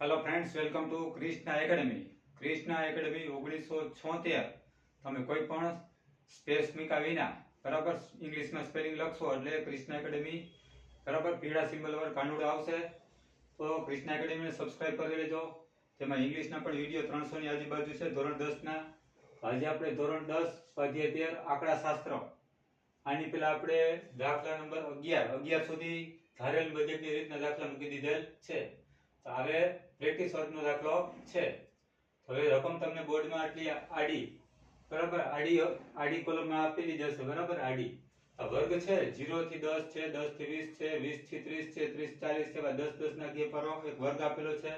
Hello friends welcome to Krishna academy Krishna academy ઓગણીસો છોતેર. તમે કોઈ પણ સ્પેસ મૂક્યા વિના, બરાબર ઇંગ્લિશમાં સ્પેલિંગ લખશો એટલે ક્રિષ્ના એકેડમી બરાબર, પીળા સિમ્બલ પર કાનુડો આવશે. તો ક્રિષ્ના એકેડમીને સબસ્ક્રાઇબ કરી લેજો. તેમાં ઇંગ્લિશના પણ વીડિયો ત્રણસોની આજુબાજુ છે, ધોરણ દસના આજે આપણે ધોરણ દસ, સ્વાધ્યાય તેર આંકડા શાસ્ત્ર આની પેલા આપણે દાખલા નંબર અગિયાર અગિયાર સુધી ધારેલ બજેટની રીતના દાખલા મૂકી દીધેલ છે. તો હવે પ્રેક્ટિસ વર્ગનો દાખલો છે. હવે રકમ તમને બોર્ડમાં આટલી આડી, બરાબર, આડી આડી કોલમમાં આપેલી જશે, બરાબર, આડી. વર્ગ છે 0 થી 10 છે 10 થી 20 છે 20 થી 30 છે 30 40 છે 10 10 ના કે પર એક વર્ગ આપેલો છે.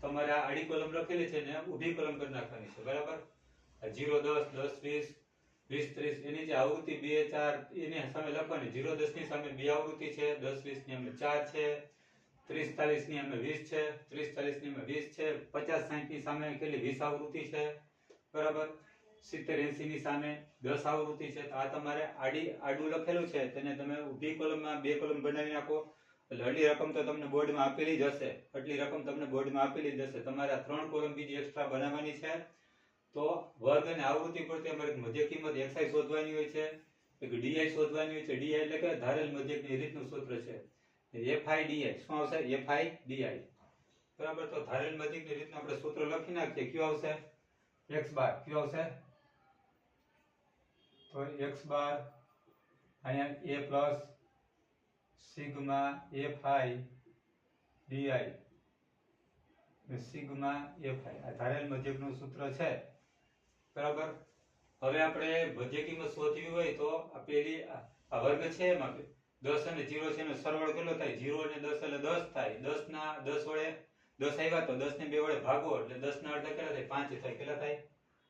તમારે આ આડી કોલમ લખેલી છે ને ઊભી કોલમ કરી નાખવાની છે, બરાબર? આ 0 10 10 20 વીસ, ત્રીસ, એની જે આવૃત્તિ બે, ચાર, એની સામે લખવાની જીરો દસની સામે બે આવૃત્તિ છે, દસ વીસની અમે ચાર છે ત્રીસ ચાલીસની અમે વીસ છે ત્રીસ ચાલીસની અમે વીસ છે, પચાસ સાઠની સામે કેટલી વીસ આવૃત્તિ છે? બરાબર? સિત્તેર એસી ની સામે દસ આવૃત્તિ છે. આ તમારે આડી, આડું લખેલું છે. તેને તમે ઊભી કોલમમાં બે કોલમ બનાવી નાખો. એટલે આટલી રકમ તો તમને બોર્ડમાં આપેલી જ હશે. આટલી રકમ તમને બોર્ડમાં આપેલી જ હશે. તમારે ત્રણ કોલમ બીજી એક્સ્ટ્રા બનાવવાની છે. તો વર્ગ અને આવૃત્તિ પરથી અમારે મધ્ય કિંમત એક્સઆઈ શોધવાની હોય છે. એક ડીઆઈ શોધવાની હોય છે. ડીઆઈ એટલે કે ધારેલ મધ્યકની રીતનું સૂત્ર છે. ડી શું આવશે? ડી બરાબર? તો ધારેલ મધ્યકની રીતના આપણે સૂત્ર લખી નાખીએ. કયું આવશે? X bar. કયું આવશે? તો એક્સ બાર અહીંયા A plus sigma fi D I sigma fi આ ધારેલ મધ્યકનું સૂત્ર છે. બરાબર? હવે આપણે મધ્ય કિંમત શોધવી હોય તો આ પેલી, આ વર્ગ છે એમાં. દસ અને જીરો છે એનો સરવાળો કેટલો થાય? જીરો અને દસ એટલે દસ થાય. દસ ના દસ વડે દસ આવ્યા તો દસ ને બે વડે ભાગો એટલે દસ ના અડધા કેટલા થાય? પાંચ થાય. કેટલા થાય?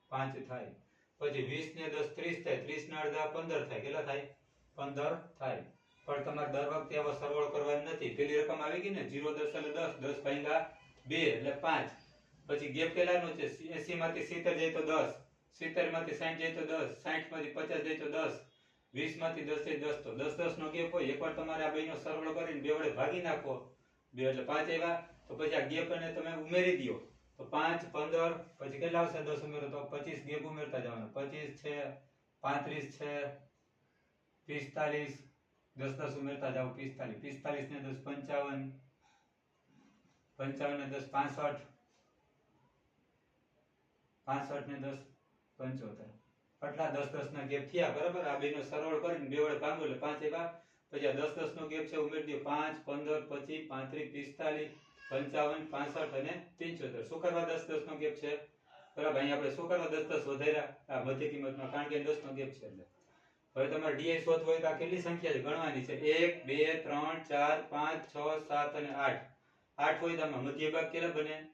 પાંચ થાય. પછી વીસ ને દસ ત્રીસ થાય. ત્રીસ ના અડધા પંદર થાય. કેટલા થાય? પંદર થાય. પણ તમારે દર વખતે આવો સરવાળો કરવાનો નથી. પેલી રકમ આવી ગઈ ને? જીરો, દસ એટલે દસ. દસ ભાગ્યા બે એટલે પાંચ. પછી ગેપ કેટલાનો છે? એસી માંથી સિત્તેર જાય તો દસ. સિત્તેરમાંથી સાઠ જાય તો દસ. સાઠમાંથી પચાસ જાય તો દસ. વીસમાંથી દસથી દસ તો દસ દસ નો ગેપ હોય, એકવાર તમારે આ બેનો સરવાળો કરીને બે વડે ભાગી નાખો. બે એટલે પાંચ આવ્યા, તો પછી આ ગેપ ને તમે ઉમેરી દો તો પાંચ, પંદર, પછી કેટલા આવશે દસ ઉમેરો? તો પચીસ ગેપ ઉમેરતા જવાનું. પચીસ છે, પાંત્રીસ છે, પિસ્તાલીસ. દસ દસ ઉમેરતા જાઓ, પિસ્તાલીસ. પિસ્તાલીસ ને દસ પંચાવન. પંચાવન ને દસ પાસઠ. પાસઠ ને દસ પંચોતેર. આટલા દસ દસ ના ગેપ થયા, બરાબર? આ બેનો સરવાળો કરીને બે વડે ભાગો એટલે પાંચ એવા પછી દસ દસ નો ગેપ છે, ઉમેરી દો. પાંચ, પંદર, પચીસ, પાંત્રીસ, પિસ્તાલીસ, પંચાવન, પાસઠ અને પંચોતેર. શું કરવા દસ દસ નો ગેપ છે? બરાબર, અહીંયા આપણે શું કરવા દસ દસ વધાર્યા? આ મધ્ય કિંમતમાં, કારણ કે દસ નો ગેપ છે એટલે. હવે તમારે ડીઆઈ શોધ હોય તો આ કેટલી સંખ્યા છે? ગણવાની છે. એક, બે, ત્રણ, ચાર, પાંચ, છ, સાત અને આઠ. આઠ હોય તો આમાં મધ્ય ભાગ કેટલા બને?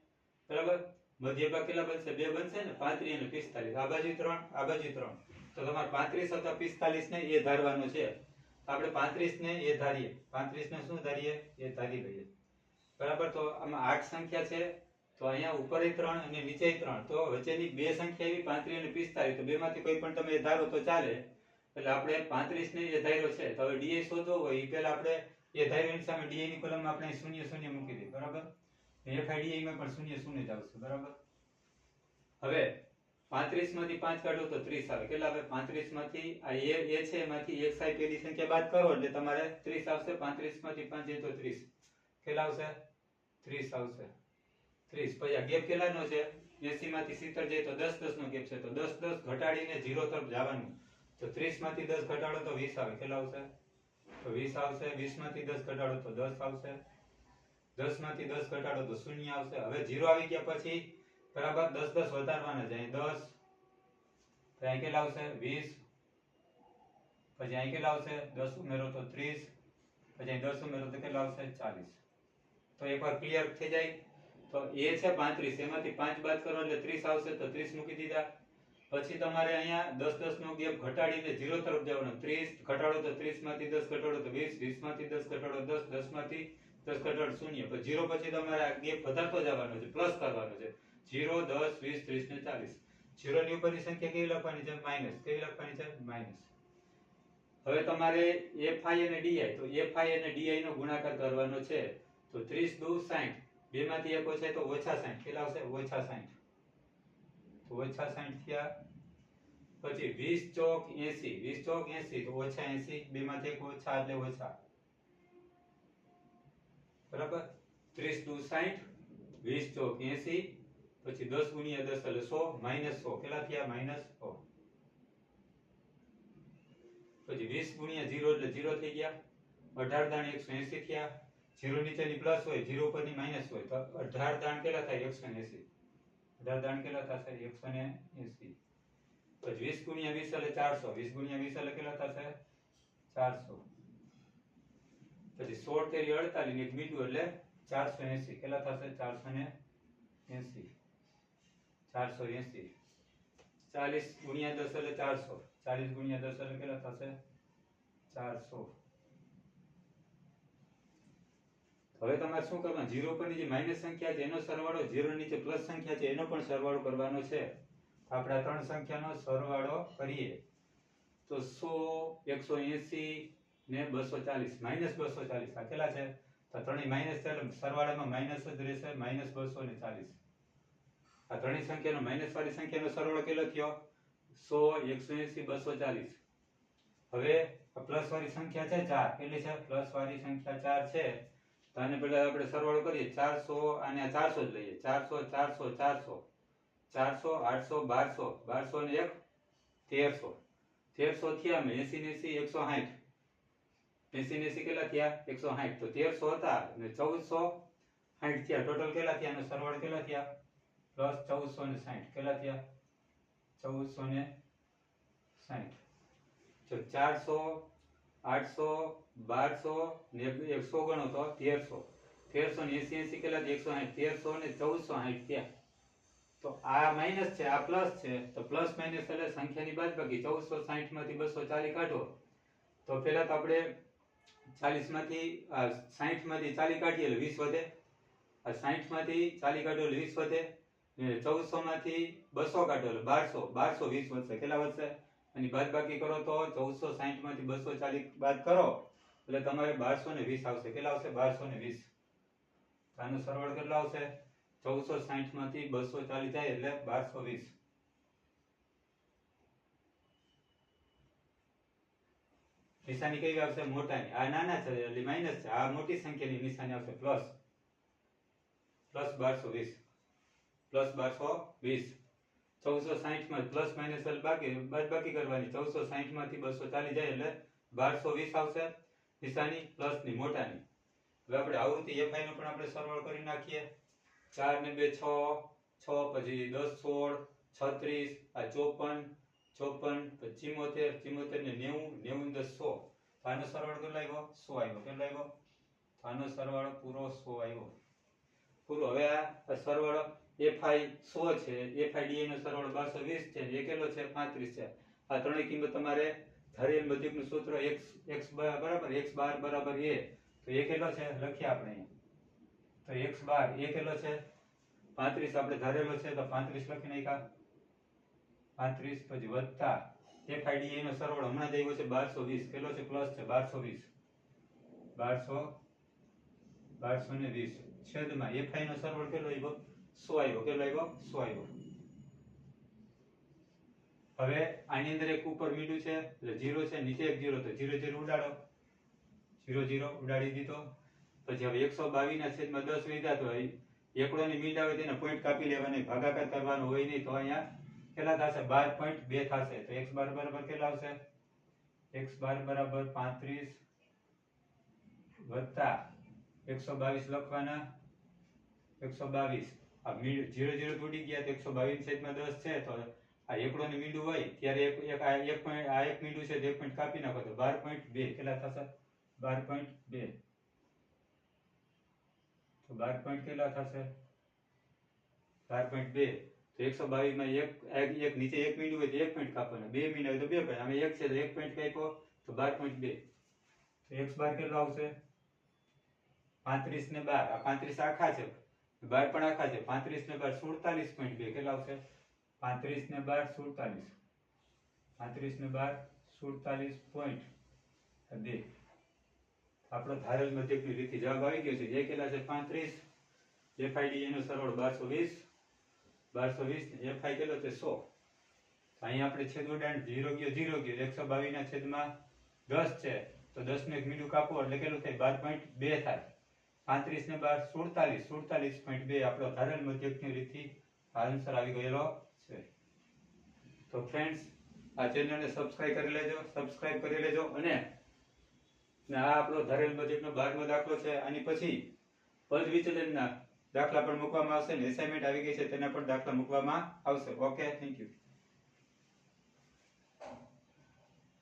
બરાબર? મધ્ય ભાગ કેટલા બનશે? બે બનશે ને? પાંત્રીસ અને પિસ્તાલીસ. આ બાજુ ત્રણ આ બાજુ ત્રણ. તો તમારે પાંત્રીસ અથવા પિસ્તાલીસ ને એ ધારવાનું છે. આપણે પાંત્રીસ ને એ ધારીએ. પાંત્રીસ ને શું ધારીએ? એ ધારી લઈએ. બરાબર? તો આમાં આઠ સંખ્યા છે. તો અહીંયા ઉપર ત્રણ અને નીચે ત્રણ. તો વચ્ચેની બે સંખ્યા એવી પાંત્રીસ અને પિસ્તાલીસ. તો બે માંથી કોઈ પણ તમે ધારો તો ચાલે. એટલે આપણે પાંત્રીસ ને એ ધાર્યો છે. તો હવે ડીએ શોધવો હોય એ પહેલા આપણે એ ધાર્યોની સામે ડીએ ની કોલમમાં આપણે શૂન્ય શૂન્ય મૂકી દઈએ. બરાબર? માં પણ શૂન્ય શૂન્ય આવશે બરાબર? હવે પાંત્રીસ પાંચ કાઢો તો ત્રીસ આવે. કેટલા આવે? પાંત્રીસ આ એ એ છે એમાંથી એક સાઈ પેલી સંખ્યા બાદ કરો એટલે તમારે ત્રીસ આવશે, પાંત્રીસમાંથી પાંચ તો ત્રીસ. કેટલા ત્રીસ આવશે. ત્રીસ. પછી ગેપ કેટલાનો છે? એસી માંથી સિત્તેર તો દસ દસ નો છે. તો દસ દસ ઘટાડીને ઝીરો તરફ જવાનું. તો ત્રીસમાંથી દસ ઘટાડો તો વીસ આવે. કેટલા આવશે? તો વીસ આવશે. વીસમાંથી દસ ઘટાડો તો દસ આવશે. દસમાંથી દસ ઘટાડો તો શૂન્ય આવશે. હવે જીરો આવી ગયા પછી બરાબર દસ દસ વધારવાના છે. અહીં દસ અહીં કેટલા આવશે? વીસ, પછી અહીં કેટલા આવશે? દસ ઉમેરો તો ત્રીસ, પછી અહીં દસ ઉમેરો તો કેટલા આવશે? ચાલીસ. તો એકવાર ક્લિયર થઈ જાય. તો એ છે પાંત્રીસ. એમાંથી પાંચ બાદ કરો એટલે ત્રીસ આવશે તો ત્રીસ મૂકી દીધા. પછી તમારે અહીંયા દસ દસ નો ગેપ ઘટાડીને જીરો તરફ જવાનો. ત્રીસ ઘટાડો તો ત્રીસમાંથી દસ ઘટાડો તો વીસ વીસમાંથી દસ ઘટાડો દસ દસમાંથી દસ ઘટાડો શૂન્ય. પછી ઝીરો પછી તમારે આ ગેપ વધારતો જવાનો છે પ્લસ કરવાનો છે. ઝીરો દસ, વીસ, ત્રીસ ને ચાલીસ. ઝીરો ની ઉપરની સંખ્યા કેવી લખવાની છે? માઇનસ કેવી લખવાની છે? માઇનસ હવે તમારે એફઆઈ અને ડીઆઈ તો એફઆઈ અને ડીઆઈ નો ગુણાકાર કરવાનો છે. તો ત્રીસ દુ સાઠ બે માંથી એક ઓછા તો ઓછા સાઠ કેટલા આવશે? ઓછા સાઠ તો ઓછા સાઠ થયા પછી વીસ ચોક એસી. વીસ ચોક એસી તો ઓછા એસી. બે માંથી એક ઓછા એટલે ઓછા. બરાબર? ત્રીસ દુ સાઠ વીસ ચોક એસી, પછી દસ ગુણ્યા દસ એટલે સો માઇનસ સો. કેટલા થયા માઇનસ સો? પછી વીસ ગુણ્યા જીરો એટલે જીરો થઈ ગયા. અઢાર દાણ એકસો એસી થયા. જીરો નીચેની પ્લસ હોય જીરો ઉપરની માઇનસ હોય. તો અઢાર દાણ કેટલા થાય? એકસો એસી. અઢાર દાણ કેટલા થશે એકસો ને એસી. પછી વીસ ગુણ્યા વીસ એટલે ચારસો. વીસ ગુણ્યા વીસ એટલે કેટલા થશે ચારસો. પછી સોળ તેરી અડતાલીસ એક બીજું એટલે ચારસો એસી. કેટલા થશે? ચારસો ને એસી. ચારસો એસી. ચાલીસ ગુણ્યા દસ એટલે ચારસો. ચાલીસ ગુણ્યા દસ એટલે કેટલા થશે? ચારસો. હવે તમારે શું કરવાનું? જીરો પરની જે માઇનસ સંખ્યા છે, એનો સરવાળો જીરો નીચે પ્લસ સંખ્યા છે, એનો પણ સરવાળો કરવાનો છે. આપણે ત્રણ સંખ્યાનો સરવાળો કરીએ. તો સો, એકસો એસી ને બસો ચાલીસ. માઇનસ બસો ચાલીસ. આ છે? તો ત્રણેય માઇનસ છે એટલે સરવાળામાં માઇનસ જ રહેશે, માઇનસ બસો ને ચાલીસ. આ ત્રણેય સંખ્યાનો માઇનસ વાળી સંખ્યાનો સરવાળો કેટલો થયો? સો એકસો એસી, બસો ચાલીસ. હવે પ્લસ વાળી સંખ્યા છે ચાર. કેટલી છે? પ્લસ વાળી સંખ્યા ચાર છે. તો આને પહેલા આપણે સરવાળો કરીએ. ચારસો અને ચારસો જ લઈએ. ચારસો ચારસો ચારસો. ચારસો, આઠસો, બારસો. બારસો ને એક, તેરસો. તેરસો થયા અમે એસી ને એસી, એકસો સાઠ. એસી ને એસી કેટલા થયા? એકસો સાઠ. તો તેરસો હતા અને ચૌદસો સાઠ થયા. ટોટલ કેટલા થયા અને સરવાળો કેટલા થયા? પ્લસ ચૌદસો ને સાઠ. કેટલા થયા? ચૌદસો ને સાઠ. જો ચારસો, આઠસો, બારસો ને એકસો ગણો તો તેરસો. તેરસો ને એસી એસી કેટલા? એકસો સાઠ. તેરસો ને ચૌદસો સાઠ થયા. તો આ માઇનસ છે, આ પ્લસ છે. તો પ્લસ માઇનસ એટલે સંખ્યાની બાદબાકી. ચૌદસો સાઠમાંથી બસો ચાલી કાઢો. તો પેલા તો આપણે ચાલીસમાંથી સાઠમાંથી ચાલી કાઢીએ એટલે વીસ વધે. આ સાઠમાંથી ચાલી કાઢો એટલે વીસ વધે. ને ચૌદસો માંથી બસો કાઢો એટલે બારસો. બારસો વીસ વધશે. કેટલા વધશે? અને બાદ બાકી કરો તો ચૌદસો સાઠમાંથી બસો ચાલી બાદ કરો એટલે તમારે બારસો ને વીસ આવશે. કેટલા આવશે? બારસો ને વીસ. આનો સરવાળો કેટલો આવશે? ચૌદસો સાઠમાંથી બસો ચાલી જાય એટલે બારસો વીસ. નિશાની કઈ આવશે મોટાની આ નાના છે એટલે માઇનસ છે આ મોટી સંખ્યાની નિશાની આવશે પ્લસ પ્લસ બારસો વીસ પ્લસ બારસો વીસ ચૌદસો સાહીઠમાં પ્લસ માઇનસ એટલે બાકી બાદ બાકી કરવાની ચૌદસો સાહીઠમાંથી બસો ચાલી જાય એટલે બારસો વીસ આવશે નિશાની પ્લસની મોટાની. હવે આપણે આવૃત્તિ એફઆઈ નો પણ આપણે સરવાળો કરી નાખીએ. ચાર ને બે છ છ પછી દસ સોળ, છત્રીસ, આ ચોપન ચોપન ચિમોતેર ચિમોતેર ને નેવું નેવું દસ સો. આનો સરવાળો કેટલો આવ્યો સો આવ્યો કેટલો આવ્યો આનો સરવાળો પૂરો સો આવ્યો પૂરો. હવે આ સરવાળો એફઆઈ સો છે. એફઆઈ ડીએ નો સરવાળો બારસો વીસ છે. એ કેટલો છે? પાંત્રીસ છે. આ ત્રણેય કિંમત તમારે ધારેલ મધ્યકનું સૂત્ર એક્સ એક્સ બરાબર? એક્સ બાર બરાબર એ તો એ કેટલો છે? લખીએ આપણે. તો એક્સ બાર એ કેટલો છે? પાંત્રીસ. આપણે ધારેલો છે તો પાંત્રીસ લખી નાખ્યા. પાંત્રીસ પછી વત્તા એફઆઈડી એનો સરવાળો હમણાં જ આવ્યો છે બારસો વીસ. કેટલો છે? પ્લસ છે બારસો વીસ. બારસો બારસો ને વીસ. છેદમાં એફઆઈ નો સરવાળો કેટલો આવ્યો? સો આવ્યો. કેટલો આવ્યો? સો આવ્યો. હવે આની અંદર એક ઉપર મીડું છે, એટલે જીરો છે, નીચે એક જીરો તો જીરો જીરો ઉડાડો. જીરો જીરો ઉડાડી દીધો. પછી હવે એકસો બાવીસ ના છેદમાં દસ લીધા તો એકડો ની મીડ આવે તેને પોઈન્ટ કાપી લેવાની, ભાગાકાર કરવાનો હોય નહીં તો અહીંયા કેટલા થશે? બાર પોઈન્ટ બે થશે. તો એક્સ બાર બરાબર કેટલા આવશે? એક્સ બાર બરાબર પાંત્રીસ વત્તા એકસો બાવીસ લખવાના. એકસો બાવીસ. આ મીંડ જીરો જીરો તૂટી ગયા તો એકસો બાવીસ છેદમાં દસ છે, તો આ એકડો ને મીંડું હોય, ત્યારે એક એક, આ એક પોઈન્ટ આ એક મીંડું છે, તો એક પોઈન્ટ કાપી નાખો, તો બાર પોઈન્ટ બે કેટલા થશે? બાર પોઈન્ટ બે. તો બાર પોઈન્ટ કેટલા થશે? બાર પોઈન્ટ બે. તો એકસો બાવીસમાં એક, એક- નીચે એક મીંડું હોય તો એક પોઈન્ટ કાપવાના. બે મિનિટ હોય તો બે પોઈન્ટ અમે એક છે તો એક પોઈન્ટ કાપ્યો તો બાર પોઈન્ટ બે. તો એક્સ બાર કેટલો આવશે? પાંત્રીસ ને બાર. આ પાંત્રીસ આખા છે. બાર પણ આખા છે. પાંત્રીસ ને બાર સુડતાલીસ પોઈન્ટ બે કેટલા આવશે? પાંત્રીસ ને બાર સુડતાલીસ. પાંત્રીસ ને બાર સુડતાલીસ પોઈન્ટ બે. આપણો ધારેલ મધ્યકની રીતિ જવાબ આવી ગયો છે. જે કેટલા છે? પાંત્રીસ. એફઆઈડી એનો સરવાળો બારસો વીસ. બારસો વીસ એફઆઈ કેટલો છે સો. અહીંયા આપણે છેદ ઉડાણ ઝીરો ગયો ઝીરો ગયો. એકસો બાવીસના છેદમાં દસ છે. તો દસ ને એક મીંડું કાપો એટલે કેટલું થાય? બાર પોઈન્ટ બે થાય. પાંત્રીસ ને બાર સુડતાલીસ. સુડતાલીસ પોઈન્ટ બે આપણો ધારેલ મધ્યકની રીતથી આન્સર આવી ગયેલો છે. તો ફ્રેન્ડ્સ આ ચેનલને સબસ્ક્રાઇબ કરી લેજો સબસ્ક્રાઇબ કરી લેજો અને આ આપણો ધારેલ મધ્યકનો બારમો દાખલો છે. આની પછી પદ વિચલનના દાખલા પણ મૂકવામાં આવશે અને એસાઇનમેન્ટ આવી ગઈ છે તેના પણ દાખલા મૂકવામાં આવશે. Okay thank you